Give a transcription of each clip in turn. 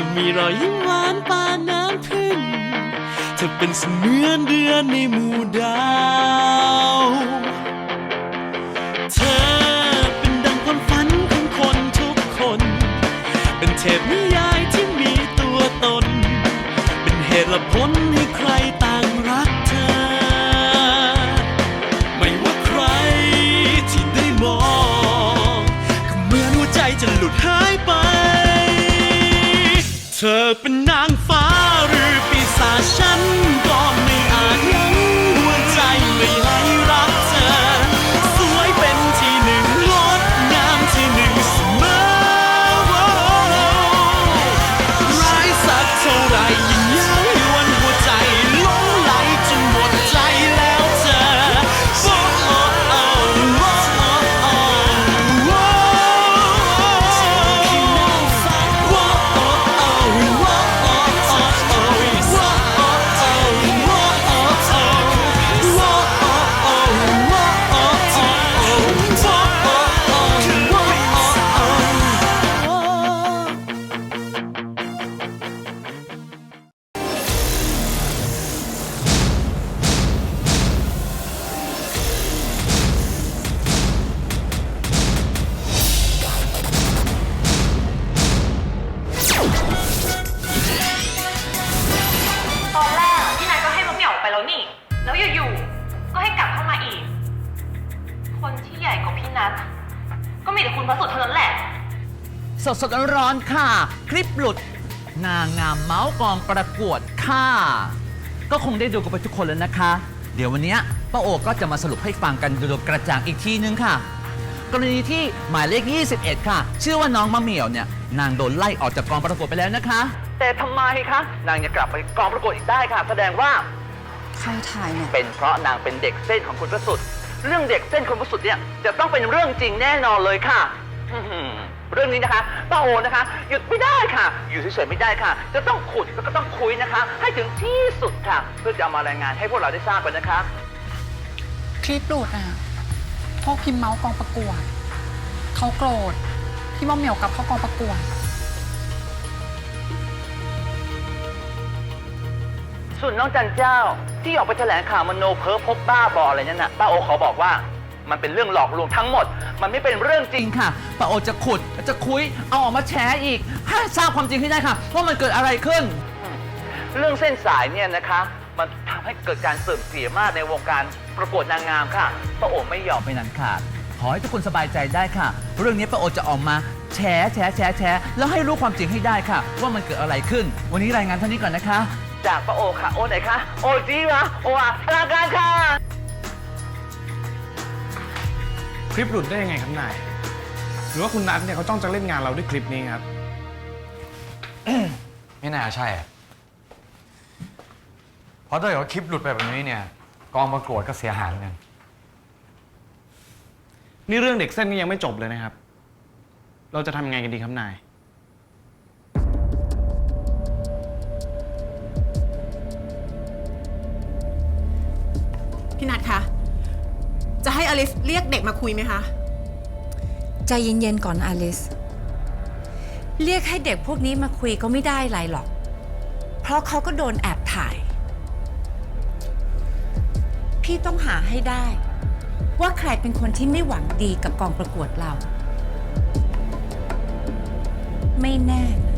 ามน้ำหนึ่งเธอมีรอยยิ้มหวานปานน้ำพึ่งเธอเป็นเสมือนเดือนในหมู่ดาวเธอเป็นดังความฝันของคนทุกคน เป็นเทพนิยายที่มีตัวตน เป็นเหตุและผลให้ใครต่างรักเธอ ไม่ว่าใครที่ได้มองก็เหมือนหัวใจจะหลุดหายไป เธอเป็นนางฟ้าหรือปีศาจฉันก็ไม่ องประกวดค่ะ ก็คงได้ดูกันไปทุกคนแล้วนะคะ เดี๋ยววันเนี้ยป้าโอก็จะมาสรุปให้ฟังกันโดยกระจ่างอีกทีนึงค่ะ กรณีที่หมายเลข 21 ค่ะ ชื่อว่าน้องมะเหมี่ยวเนี่ยนางโดนไล่ออกจากกองประกวดไปแล้วนะคะ แต่ทำไมคะนางยังกลับไปกองประกวดอีกได้ค่ะ แสดงว่า ใครถ่ายเนี่ย เป็นเพราะนางเป็นเด็กเส้นของคุณพระสุดเรื่องเด็กเส้นคุณพระสุดเนี่ยจะต้องเป็นเรื่องจริงแน่นอนเลยค่ะอื้อหือ เรื่องนี้นะคะป้าโอนะคะ หยุดไม่ได้ค่ะ อยู่เฉยๆไม่ได้ค่ะ จะต้องขุดแล้วก็ต้องคุยนะคะ ให้ถึงที่สุดค่ะ เพื่อจะเอามารายงานให้พวกเราได้ทราบกันนะคะ คลิปหลุดอะพวกพิมพ์เมาส์กองประกวดเขาโกรธที่มอมเหมียวกลับเข้ากองประกวด ส่วนน้องจันเจ้าที่ออกไปแถลงข่าวมโนเพ้อพบบ้าบออะไรนั่นน่ะป้าโอเขาบอกว่า มันเป็นเรื่องหลอกลวงทั้งหมด มันไม่เป็นเรื่องจริงค่ะป้าโอจะขุดจะคุยเอาออกมาแฉอีก ให้ทราบความจริงให้ได้ค่ะ ว่ามันเกิดอะไรขึ้น เรื่องเส้นสายเนี่ยนะคะ มันทำให้เกิดการเสื่อมเสียมากในวงการประกวดนางงามค่ะป้าโอไม่ยอมไปนั้นขาดขอให้ทุกคนสบายใจได้ค่ะ เรื่องนี้ป้าโอจะออกมาแฉแฉแฉแฉแล้วให้รู้ความจริงให้ได้ค่ะ ว่ามันเกิดอะไรขึ้น วันนี้รายงานเท่านี้ก่อนนะคะ จากป้าโอค่ะ โอไหนคะ โอจีวะโออะพลังการค่ะ คลิปหลุดได้ยังไงครับนาย หรือว่าคุณนัทเนี่ยเขาจ้องจะเล่นงานเราด้วยคลิปนี้ครับ ไม่น่าใช่อะเพราะถ้าเกิดว่าคลิปหลุดไปแบบนี้เนี่ย กองประกวดก็เสียหายเหมือนกัน นี่เรื่องเด็กเส้นก็ยังไม่จบเลยนะครับ เราจะทำยังไงกันดีครับนาย พี่นัทคะจะให้ อลิสเรียกเด็กมาคุยไหมคะ ใจเย็นๆก่อนอลิส เรียกให้เด็กพวกนี้มาคุยก็ไม่ได้ไรหรอก เพราะเขาก็โดนแอบถ่าย พี่ต้องหาให้ได้ ว่าใครเป็นคนที่ไม่หวังดีกับกองประกวดเรา ไม่แน่นะ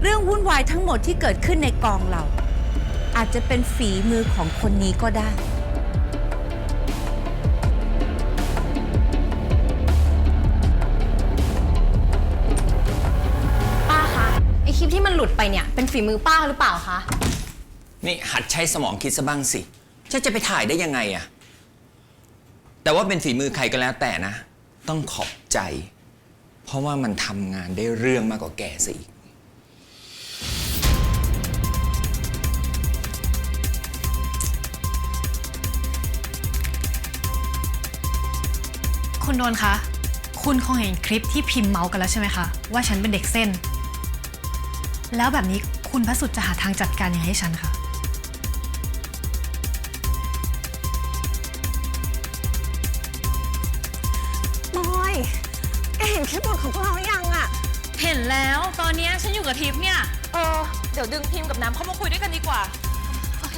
เรื่องวุ่นวายทั้งหมดที่เกิดขึ้นในกองเรา อาจจะเป็นฝีมือของคนนี้ก็ได้ หลุดไปเนี่ย เป็นฝีมือป้าหรือเปล่าคะ นี่หัดใช้สมองคิดซะบ้างสิฉันจะไปถ่ายได้ยังไงอะแต่ว่าเป็นฝีมือใครก็แล้วแต่นะ ต้องขอบใจ เพราะว่ามันทำงานได้เรื่องมากกว่าแกซะอีก คุณโดนคะ คุณคงเห็นคลิปที่พิมพ์เมาส์กันแล้วใช่ไหมคะ ว่าฉันเป็นเด็กเส้น แล้วแบบนี้คุณพระสุดจะหาทางจัดการยังไงให้ฉันคะบอยแกเห็นคลิปบทของพวกเราหรือยังอะอนเนี้ยฉันอยู่กับทิพย์เนี่ย เออ เดี๋ยวดึงพิมพ์กับน้ำเข้ามาคุยด้วยกันดีกว่า โอเค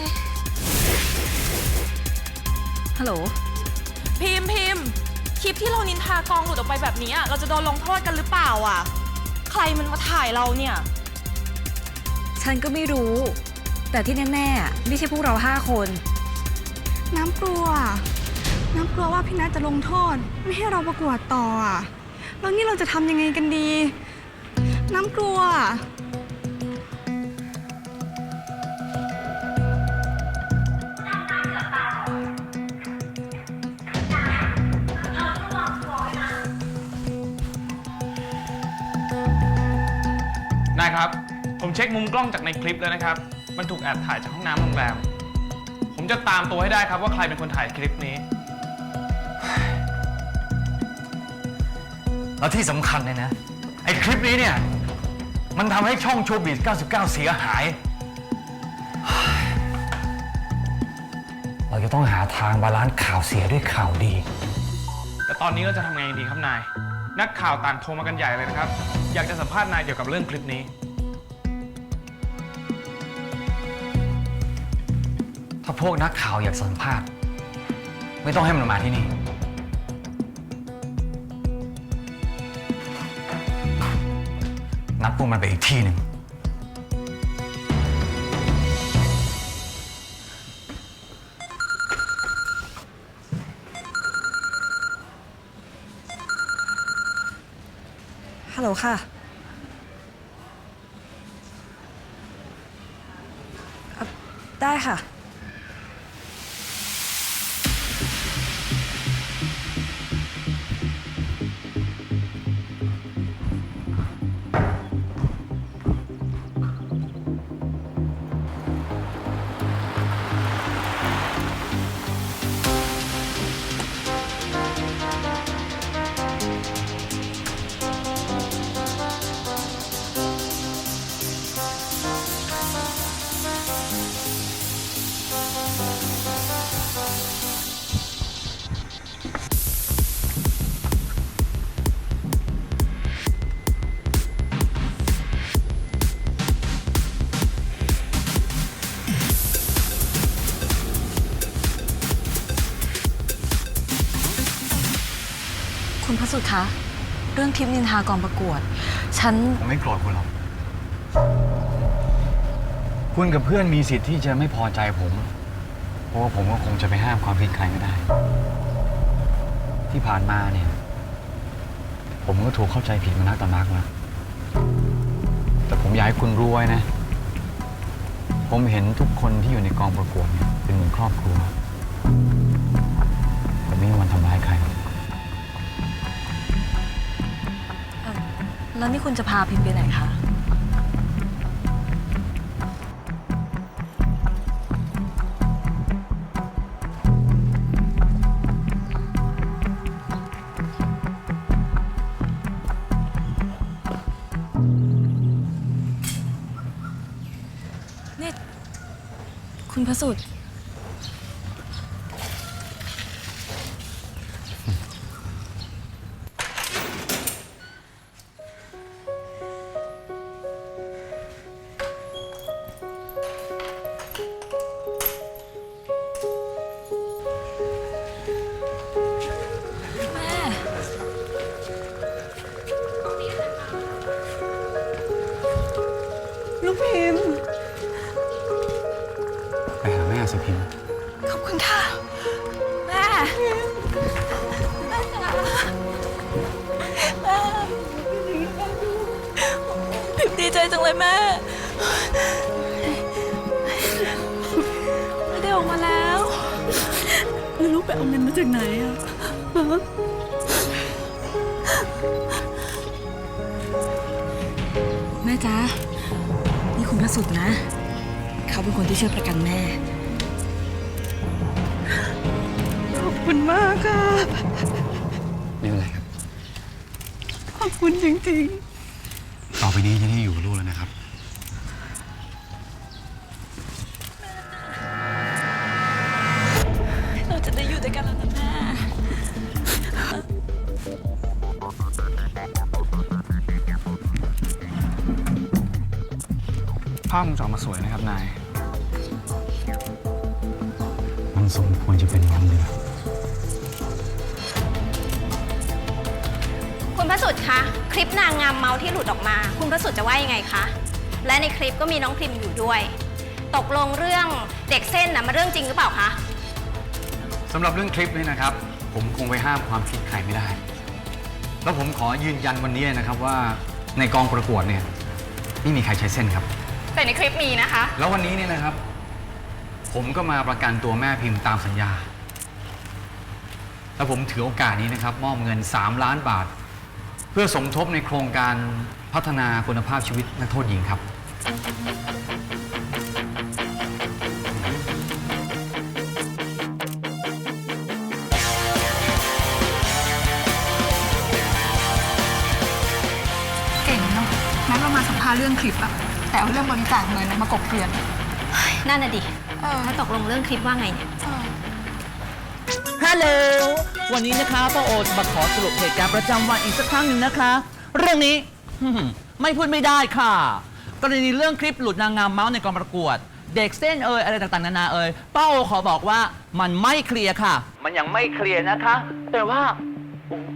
ฮัลโหล พิมพ์พิมพ์คลิปที่เรานินทากองหลุดออกไปแบบนี้อะเราจะโดนลงโทษกันหรือเปล่าอะ ใครมันมาถ่ายเราเนี่ย ฉันก็ไม่รู้ แต่ที่แน่ๆอะไม่ใช่พวกเราห้าคน น้ำกลัว น้ำกลัวว่าพี่นัทจะลงโทษ ไม่ให้เราประกวดต่ออะแล้วนี่เราจะทำยังไงกันดี น้ำกลัว นายครับ ผมเช็คมุมกล้องจากในคลิปแล้วนะครับ มันถูกแอบถ่ายจากห้องน้ำโรงแรม ผมจะตามตัวให้ได้ครับว่าใครเป็นคนถ่ายคลิปนี้ แล้วที่สำคัญเลยนะ ไอ้คลิปนี้เนี่ย มันทำให้ช่องโชว์บีด99 เสียหาย เราจะต้องหาทางบาลานซ์ข่าวเสียด้วยข่าวดี แต่ตอนนี้เราจะทำไงดีครับนาย นักข่าวต่างโทรมากันใหญ่เลยนะครับ อยากจะสัมภาษณ์นายเกี่ยวกับเรื่องคลิปนี้ พวกนักข่าวอยากสัมภาษณ์ ไม่ต้องให้มันมาที่นี่ นัดพวกมันไปอีกที่หนึ่ง ฮัลโหลค่ะ ได้ค่ะ คะ เรื่องคลิปนินทากองประกวด ฉัน ผมไม่โกรธคุณหรอก คุณกับเพื่อนมีสิทธิ์ที่จะไม่พอใจผม เพราะว่าผมก็คงจะไปห้ามความคิดใครไม่ได้ ที่ผ่านมาเนี่ย ผมก็ถูกเข้าใจผิดมานักต่อนักแล้วแต่ผมอยากให้คุณรู้ไว้นะ ผมเห็นทุกคนที่อยู่ในกองประกวดเนี่ยเป็นเหมือนครอบครัว แล้วนี่คุณจะพาพิมไปไหนคะ นี่ คุณพระสุด จากไหนอะฮะแม่จ๊ะนี่คุณพระสุดนะ เขาเป็นคนที่ช่วยประกันแม่ ขอบคุณมากค่ะ ไม่เป็นไรครับ ขอบคุณจริงต่อไปนี้จะได้อยู่กับลูกแล้วนะครับ สวยนะครับนาย มันสมควรจะเป็นอย่างนั้นเลยคุณพระสุดคะคลิปนางงามเมาที่หลุดออกมา คุณพระสุดจะว่ายังไงคะและในคลิปก็มีน้องพิมอยู่ด้วย ตกลงเรื่องเด็กเส้นนะมันเรื่องจริงหรือเปล่าคะสำหรับเรื่องคลิปนี้นะครับ ผมคงไปห้ามความคิดใครไม่ได้ แล้วผมขอยืนยันวันนี้นะครับว่าในกองประกวดเนี่ยไม่มีใครใช้เส้นครับ แต่ในคลิปมีนะคะ แล้ววันนี้เนี่ยนะครับ ผมก็มาประกันตัวแม่พิมพ์ตามสัญญา แล้วผมถือโอกาสนี้นะครับ มอบเงิน 3 ล้านบาท เพื่อสมทบในโครงการพัฒนาคุณภาพชีวิตนักโทษหญิงครับ เก่งเนาะงั้นเรามาสัมภาษณ์เรื่องคลิปอะ แต่เอาเรื่องบริจาคเงินมากบเกลื่อน นั่นน่ะดิ เออ แล้วตกลงเรื่องคลิปว่าไงเนี่ย ฮัลโหล วันนี้นะคะป้าโอจะมาขอสรุปเหตุการณ์ประจำวันอีกสักครั้งหนึ่งนะคะ เรื่องนี้ ไม่พูดไม่ได้ค่ะ กรณีเรื่องคลิปหลุดนางงามเมาส์ในกองประกวด เด็กเส้นเอ่ยอะไรต่างๆนานาเอ่ยป้าโอขอบอกว่ามันไม่เคลียร์ค่ะ มันยังไม่เคลียร์นะคะ แต่ว่าโอ้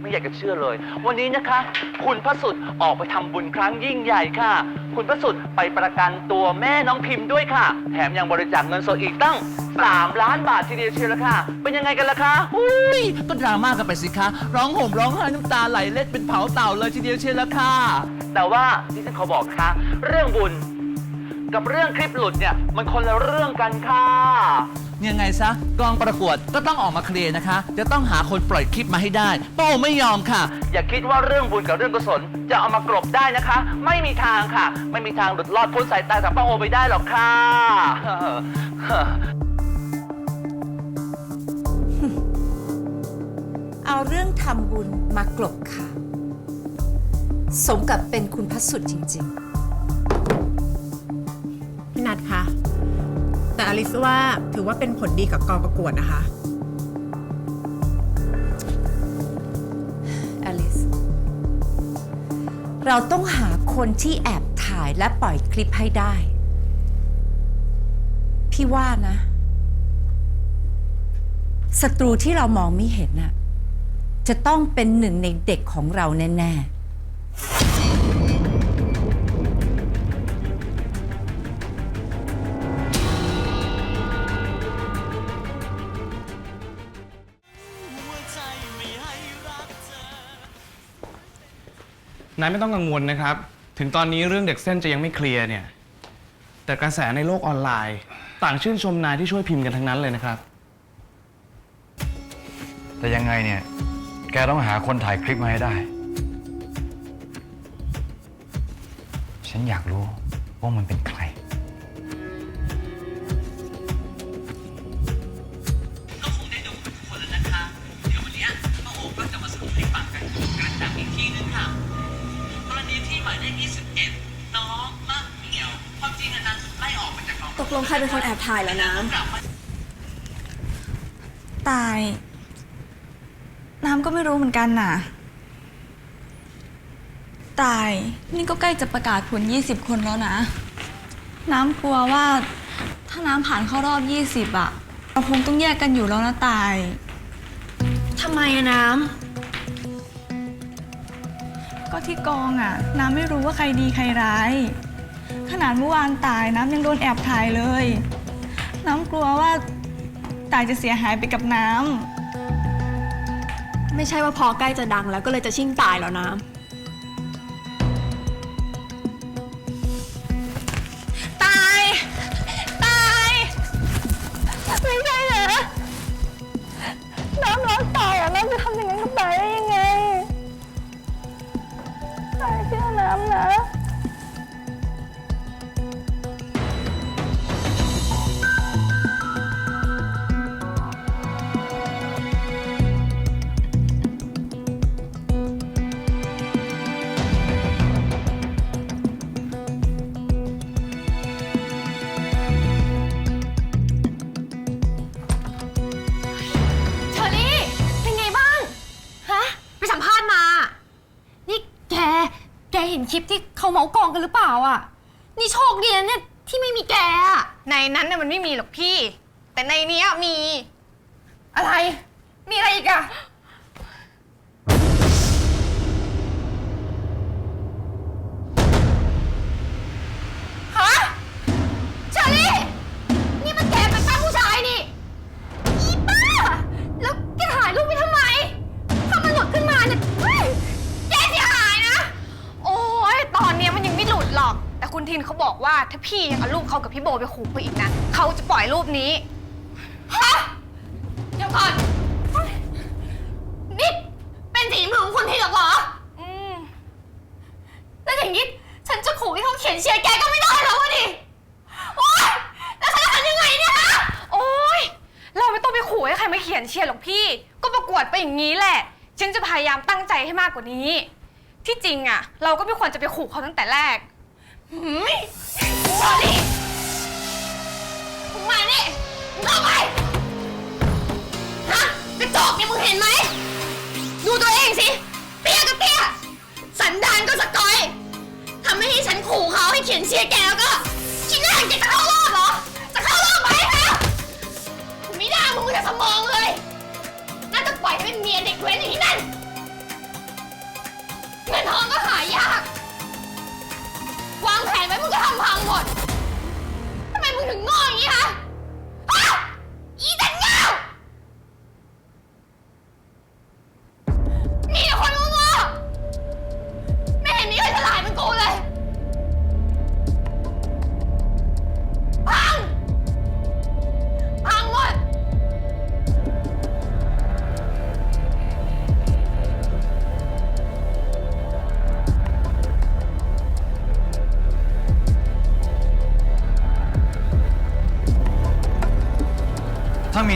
ไม่อยากจะเชื่อเลย วันนี้นะคะ คุณพระสุดออกไปทำบุญครั้งยิ่งใหญ่ค่ะ คุณพระสุดไปประกันตัวแม่น้องพิมพ์ด้วยค่ะ แถมยังบริจาคเงินสดอีกตั้ง 3 ล้านบาททีเดียวเชียวละค่ะ เป็นยังไงกันล่ะคะอุ้ยก็ดราม่ากันไปสิคะร้องห่มร้องไห้น้ำตาไหลเล็ดเป็นเผาเต่าเลยทีเดียวเชียวละค่ะ แต่ว่าที่ฉันขอบอกค่ะเรื่องบุญ กับเรื่องคลิปหลุดเนี่ยมันคนละเรื่องกันค่ะ ยังไงซะกองประกวดก็ต้องออกมาเคลียร์นะคะ จะต้องหาคนปล่อยคลิปมาให้ได้โป้ไม่ยอมค่ะ อย่าคิดว่าเรื่องบุญกับเรื่องกุศลจะเอามากรบได้นะคะ ไม่มีทางค่ะ ไม่มีทางหลุดรอดพ้นสายตาจากป้าโอไปได้หรอกค่ะ เอาเรื่องทำบุญมากลบข่าวสมกับเป็นคุณพระสุดจริง ๆ พี่นัทคะ แต่อลิซว่าถือว่าเป็นผลดีกับกองประกวดนะคะ อลิส เราต้องหาคนที่แอบถ่ายและปล่อยคลิปให้ได้ พี่ว่านะศัตรูที่เรามองไม่เห็นน่ะ จะต้องเป็นหนึ่งในเด็กของเราแน่ ๆ นายไม่ต้องกังวลนะครับ ถึงตอนนี้เรื่องเด็กเส้นจะยังไม่เคลียร์เนี่ย แต่กระแสในโลกออนไลน์ ต่างชื่นชมนายที่ช่วยพิมพ์กันทั้งนั้นเลยนะครับ แต่ยังไงเนี่ย แกต้องหาคนถ่ายคลิปมาให้ได้ ฉันอยากรู้ว่ามันเป็นใคร ใครเป็นคนแอบถ่ายแล้วนะกลับมาตาย น้ำก็ไม่รู้เหมือนกันน่ะ ตาย นี่ก็ใกล้จะประกาศผล 20 คนแล้วนะ น้ำกลัวว่า ถ้าน้ำผ่านเข้ารอบ 20อะเราคงต้องแยกกันอยู่แล้วนะตาย ทำไมอะน้ก็ที่กองอะน้ำไม่รู้ว่าใครดีใครร้าย ขนาดเมื่อวานตายน้ำยังโดนแอบถ่ายเลย น้ำกลัวว่าตายจะเสียหายไปกับน้ำ ไม่ใช่ว่าพอใกล้จะดังแล้วก็เลยจะชิ่งตายแล้วนะ นี่โชคดีนะเนี่ยที่ไม่มีแกอะในนั้นน่ะมันไม่มีหรอกพี่ แต่ในเนี้ยมี อะไร มีอะไรอีกอะ ถ้าพี่ยังเอารูปเขากับพี่โบไปขู่ไปอีกนะเขาจะปล่อยรูปนี้ฮะเดี๋ยวก่อนนี่เป็นฝีมือของคุณทีเหรอ อืมแล้วอย่างนี้ฉันจะขู่ให้เขาเขียนเชียร์แกก็ไม่ได้แล้ววะดิโอ๊ยแล้วฉันจะทำยังไงเนี่ยฮะโอ้ยเราไม่ต้องไปขู่ให้ใครมาเขียนเชียร์หรอกพี่ ก็ประกวดไปอย่างนี้แหละ ฉันจะพยายามตั้งใจให้มากกว่านี้ ที่จริงอะเราก็ไม่ควรจะไปขู่เขาตั้งแต่แรก หืมชอรี่มึงมานี่มึงเข้าไป ฮะกระจอกเนี่ยมึงเห็นไหม ดูตัวเองสิ เตี้ยก็เตี้ย สันดานก็สกอยทำให้ฉันขู่เขาให้เขียนเชียร์แกแล้วก็คิดว่าแกจะเข้ารอบเหรอ จะเข้ารอบไหมฮะไม่ได้มึงจะสมองเลย น่าจะปล่อยให้เป็นเมียเด็กเว้นอย่างนี้นั่น เงินทองก็หายาก วางแผนไว้มึงก็ทำพังหมดทำไมมึงถึงโง่อย่างนี้คะอ้าวอีแต่เงามีแต่คนโง่ๆ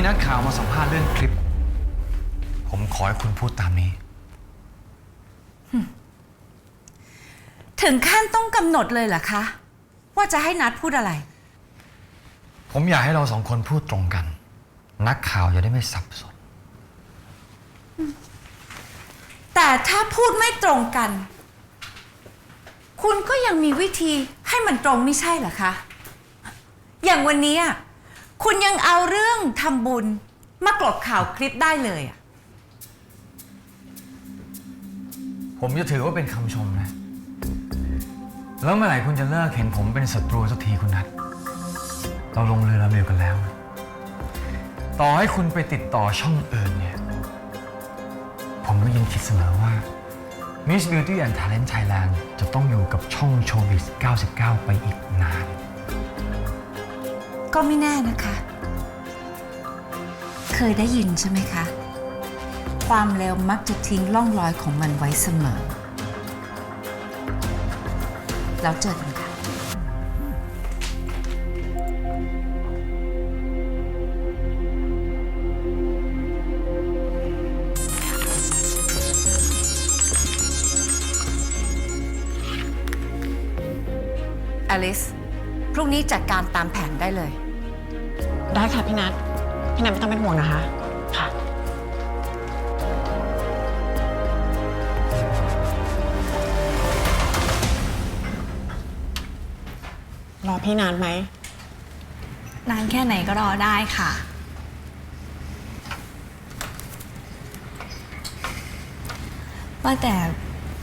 นักข่าวมาสัมภาษณ์เรื่องคลิป ผมขอให้คุณพูดตามนี้ ถึงขั้นต้องกำหนดเลยเหรอคะ ว่าจะให้นัดพูดอะไร ผมอยากให้เราสองคนพูดตรงกัน นักข่าวจะได้ไม่สับสน แต่ถ้าพูดไม่ตรงกัน คุณก็ยังมีวิธีให้มันตรงไม่ใช่เหรอคะ อย่างวันนี้อะ คุณยังเอาเรื่องทำบุญมากลบข่าวคลิปได้เลยอะผมจะถือว่าเป็นคำชมนะ แล้วเมื่อไหร่คุณจะเลิกเห็นผมเป็นศัตรูสักทีคุณนัทเราลงเรือลำเดียวกันแล้ว ต่อให้คุณไปติดต่อช่องอื่นเนี่ย ผมก็ยังคิดเสมอว่า Miss Beauty and Talent Thailand จะต้องอยู่กับช่อง Showbiz 99 ไปอีกนาน ก็ไม่แน่นะคะ เคยได้ยินใช่ไหมคะ ความเร็วมักจะทิ้งร่องรอยของมันไว้เสมอ แล้วเจอกันค่ะอลิส พรุ่งนี้จัดการตามแผนได้เลย ได้ค่ะพี่นัทพี่นัทไม่ต้องเป็นห่วงนะคะ ค่ะ รอพี่นานไหม นานแค่ไหนก็รอได้ค่ะ ว่าแต่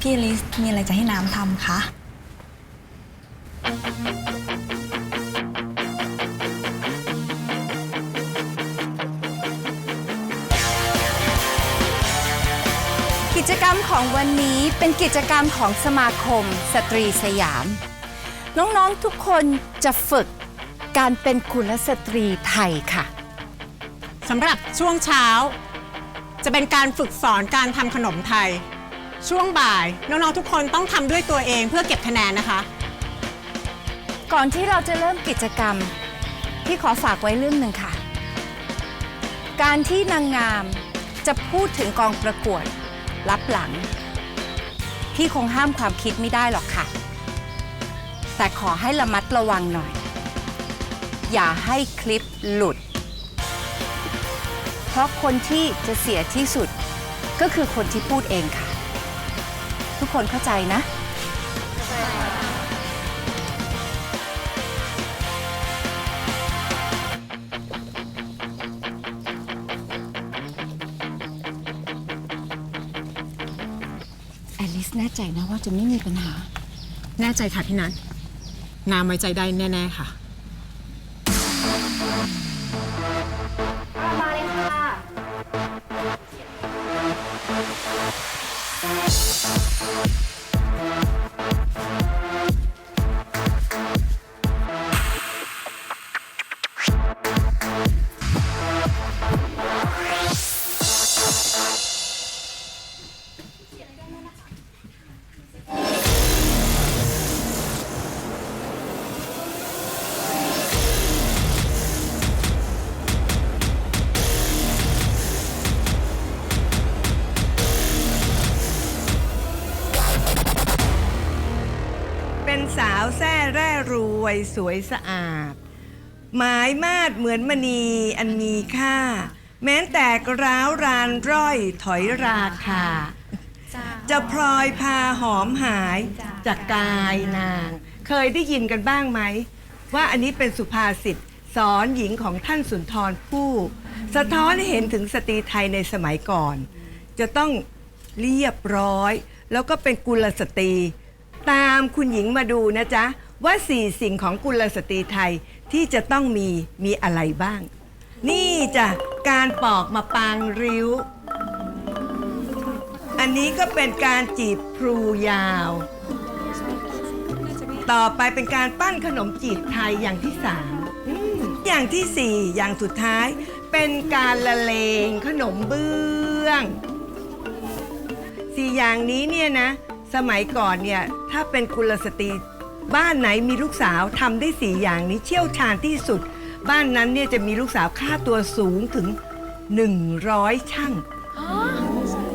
พี่ลิสมีอะไรจะให้น้ำทำคะ จกรรมของวันนี้เป็นกิจกรรมของสมาคม สตรีสยาม น้องๆทุกคนจะฝึกการเป็นกุลสตรีไทยค่ะ สำหรับช่วงเช้า จะเป็นการฝึกสอนการทำขนมไทย ช่วงบ่ายน้องๆทุกคนต้องทำด้วยตัวเองเพื่อเก็บคะแนนนะคะ ก่อนที่เราจะเริ่มกิจกรรม พี่ขอฝากไว้เรื่องหนึ่งค่ะ การที่นางงามจะพูดถึงกองประกวด รับหลัง พี่คงห้ามความคิดไม่ได้หรอกค่ะ แต่ขอให้ระมัดระวังหน่อย อย่าให้คลิปหลุด เพราะคนที่จะเสียที่สุดก็คือคนที่พูดเองค่ะ ทุกคนเข้าใจนะ น่ใจนะว่าจะไม่มีปัญหา แน่ใจค่ะพี่นัทนามไว้ใจได้แน่ ๆ ค่ะ สวยสะอาด หมายมาดเหมือนมณีอันมีค่า แม้แต่กร้าวรานร่อยถอยราคา จะพลอยพาหอมหายจากกายนาง เคยได้ยินกันบ้างไหม ว่าอันนี้เป็นสุภาษิตสอนหญิงของท่านสุนทรภู่สะท้อนให้เห็นถึงสตรีไทยในสมัยก่อน จะต้องเรียบร้อย แล้วก็เป็นกุลสตรี ตามคุณหญิงมาดูนะจ๊ะ ว่าสี่สิ่งของกุลสตรีไทยที่จะต้องมีมีอะไรบ้าง นี่จ้ะการปอกมาปางริ้ว อันนี้ก็เป็นการจีบพลูยาว ต่อไปเป็นการปั้นขนมจีบไทยอย่างที่สามอืมอย่างที่สี่อย่างสุดท้าย เป็นการละเลงขนมเบื้อง สี่อย่างนี้เนี่ยนะ สมัยก่อนเนี่ย ถ้าเป็นกุลสตรี บ้านไหนมีลูกสาวทำได้สี่อย่างนี้เชี่ยวชาญที่สุด บ้านนั้นเนี่ยจะมีลูกสาวค่าตัวสูงถึง 100 ช่าง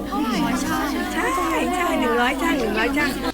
เท่าไหร่คะใช่ใช่หนึ่งร้อยช่างหนึ่งร้อยช่าง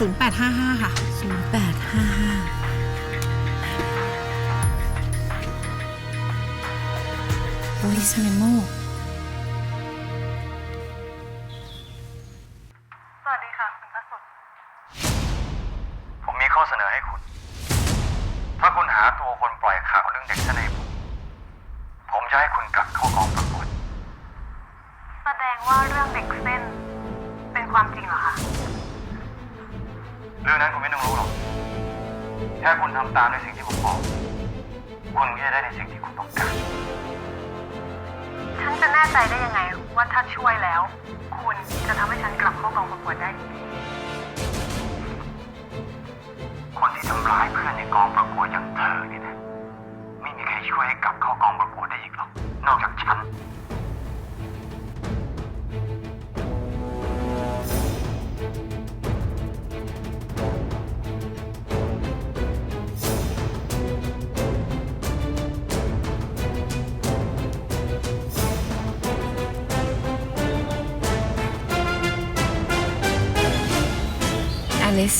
0855 ค่ะ 0855โอ้ยสเมโม จากฉัน อลิส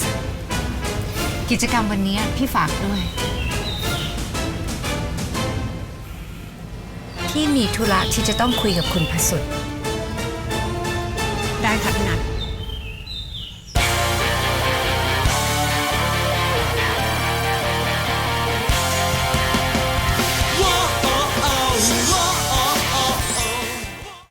กิจกรรมวันนี้พี่ฝากด้วย พี่มีธุระที่จะต้องคุยกับคุณพสุดได้ค่ะพี่นัท